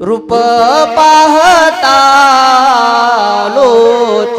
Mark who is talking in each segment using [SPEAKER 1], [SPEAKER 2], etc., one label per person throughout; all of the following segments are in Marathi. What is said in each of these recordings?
[SPEAKER 1] रूप पाहता लोच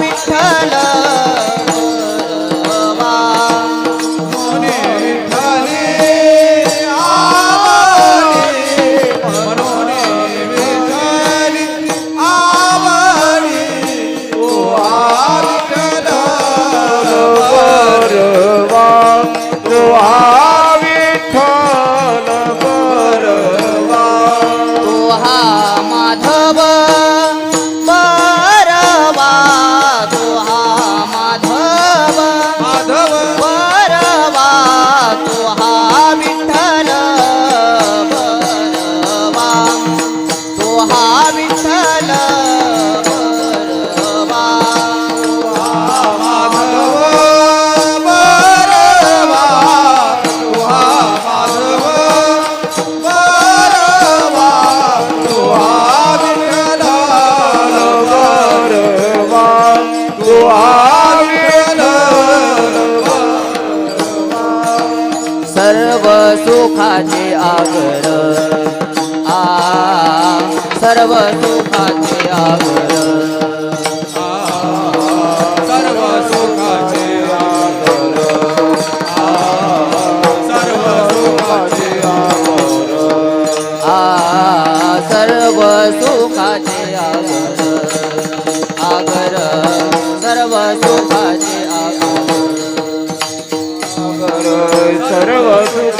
[SPEAKER 1] মিঠা सुखाचे आगर. आ सर्व सुखाचे आगर.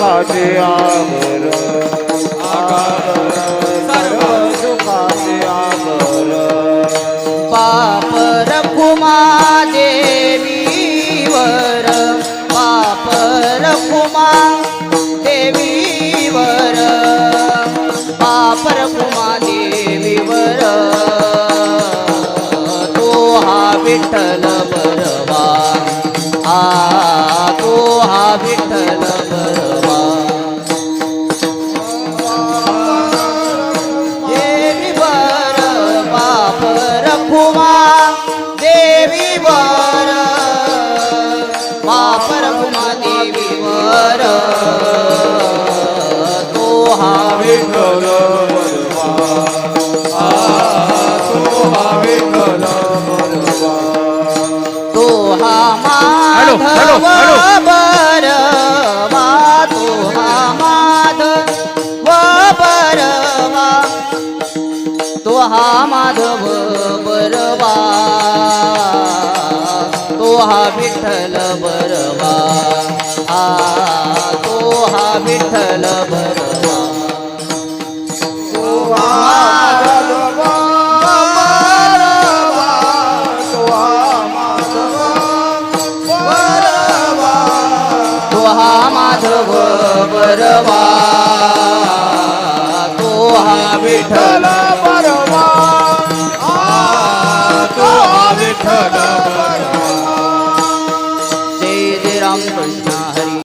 [SPEAKER 1] আজ আমরা हा माधव बरवा तो हा विठ्ठल बरवा हा
[SPEAKER 2] तो हा विठ्ठल बरवा
[SPEAKER 1] परवा. तो हा विठ्ठल
[SPEAKER 2] परवा. तो हा विठ्ठल